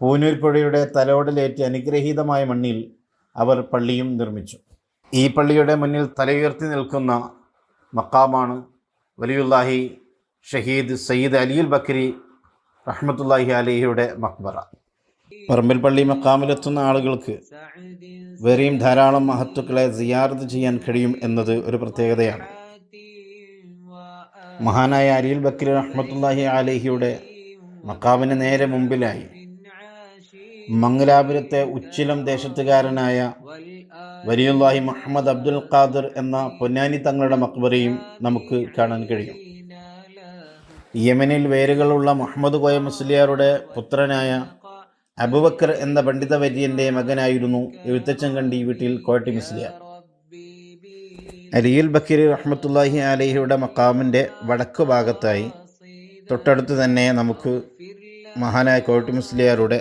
പൂനൂർപ്പുഴയുടെ തലോടലേറ്റ് അനുഗ്രഹീതമായ മണ്ണിൽ അവർ പള്ളിയും നിർമ്മിച്ചു. ഈ പള്ളിയുടെ മുന്നിൽ തലയുയർത്തി നിൽക്കുന്ന മക്കാമാണ് വലിയുല്ലാഹി ഷഹീദ് സയ്യിദ് അലിയുൽ ബക്കരി റഹ്മത്തുല്ലാഹി അലിയുടെ മക്ബറ പറമ്പിൽ പള്ളി മക്കാമിലെത്തുന്ന ആളുകൾക്ക് വേറെയും ധാരാളം മഹത്തുക്കളെ സിയാറത്ത് ചെയ്യാൻ കഴിയും എന്നത് ഒരു പ്രത്യേകതയാണ്. മഹാനായ അലിയുൽ ബക്കരി റഹ്മത്തുല്ലാഹി അലിഹിയുടെ മക്കാമിന് നേരെ മുമ്പിലായി മംഗലാപുരത്തെ ഉച്ചിലം ദേശത്തുകാരനായ വലിയുല്ലാഹി മുഹമ്മദ് അബ്ദുൽ ഖാദർ എന്ന പൊന്നാനി തങ്ങളുടെ മക്ബറയും നമുക്ക് കാണാൻ കഴിയും. യമനിൽ വേരുകളുള്ള മുഹമ്മദ് കോയ മുസ്ലിയാരുടെ പുത്രനായ അബുബക്കർ എന്ന പണ്ഡിത വര്യന്റെ മകനായിരുന്നു എഴുത്തച്ഛൻ കണ്ടി വീട്ടിൽ കോട്ടി മുസ്ലിയാർ. അലിയുൽ ബക്കീർ റഹ്മത്തുല്ലാഹി അലഹിയുടെ മക്കാമിന്റെ വടക്കു ഭാഗത്തായി തൊട്ടടുത്ത് തന്നെ നമുക്ക് മഹാനായ കോട്ടി മുസ്ലിയാരുടെ